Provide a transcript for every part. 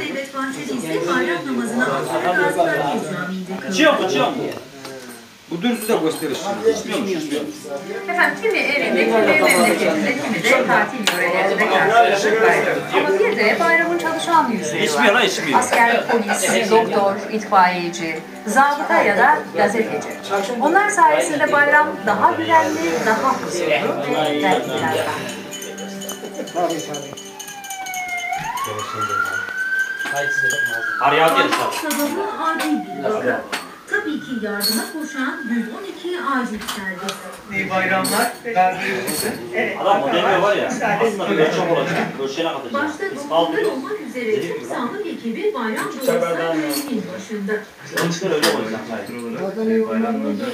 Devlet Bahçeli ise bayram namazını Ankara Gazi Merkez Camii'nde kıldı. Çiğ mu çiğ? Bu dürüstü gösteriş. Efendim kimi evinde, kimi memleketinde, kimi de tatil yörelerinde karşılaştık bayramı. Ama bir de bayramın çalışan yüzleri İçmiyor var. lan içmiyor. Asker, polis, doktor, itfaiyeci, zabıta ya da gazeteci. Onlar sayesinde bayram daha güvenli, daha huzurlu ve belki Araya gel inşallah. Sabahı acil vaka. Tabii ki yardıma koşan 112 acil servis. İyi bayramlar. Gardiyomuzun. Evet. Adam o demiyor var ya. Aslında böyle çok olacak. Ölçene katacak. Başta Biz doktorlar kaldırıyoruz. olmak üzere tüm sağlık ekibi bayram dolayısıyla başında. Ölçüler öyle olacak. Zaten bayramlarda,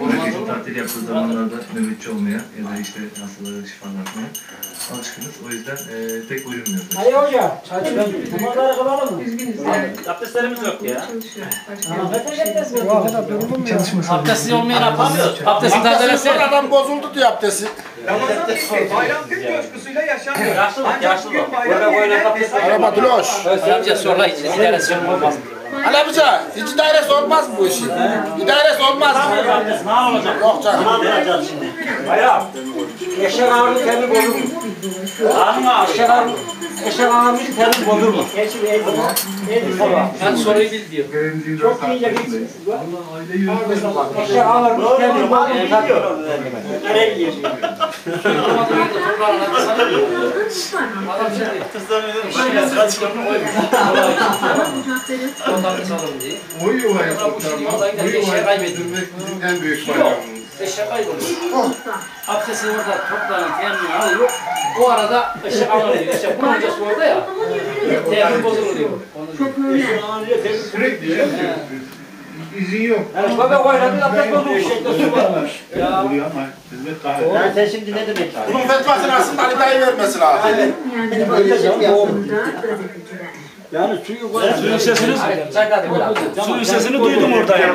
oradaki tatil yaptığı zamanlarda nöbetçi olmaya ya da işte hastaları şifalatmaya alışkınız. O yüzden e, pek uyumuyoruz. Ali Hoca, dumanları kılalım mı? Abdestlerimiz yok ya. Ahmet'e gitmez mi? Yok, da durumu mu ya? Abdestsiz olmayan yapamıyoruz. Abdesti tazelese. adam bozuldu diyor abdesti. Ramazan bitti. Bayram gün coşkusuyla yaşanmıyor. Yaşlı bak, Ancak yaşlı bugün bak. bayram Böyle böyle yerine abdest mesai Araba. Amca sonra hiç idaresi olmaz. Ali amca hiç dairesi olmaz mı bu işin? Bir dairesi olmaz mı? Ne olacak? Yok canım. Ne yapacağız şimdi? Bayram. Eşek ağırlığı temiz olur mu? Ağrına Eşek ağırlığı, eşek ağırlığı temiz olur mu? Geçin soru. Ben soruyu bil diyor. Çok iyi geçsiniz. Eşek ağırlığı temiz olur mu? Nereye gidiyorsun? Adam şey diyor. Ondan salın diye. O yuva Bu yaptıklar şimdi ama oradan bu giderken yuvayı eşeğe kaybediyor. sürdürmek bizim en büyük bayramımız. Eşek kayboluyor. Abdesti orada toplanın temin alıyor. O arada eşek alıyor. Eşek bulunca orada ya. Temin bozuluyor. Sürekli ya. İzin yok. Yani baba koyladı, abdest bozuldu. Eşekte su varmış. Ya Yani sen şimdi ne demek? Bunun fetvasını aslında Ali dayı vermesi lazım. Yani suyu koyladı. Suyun sesini, çay tadı böyle. suyun sesini duydum orada yani.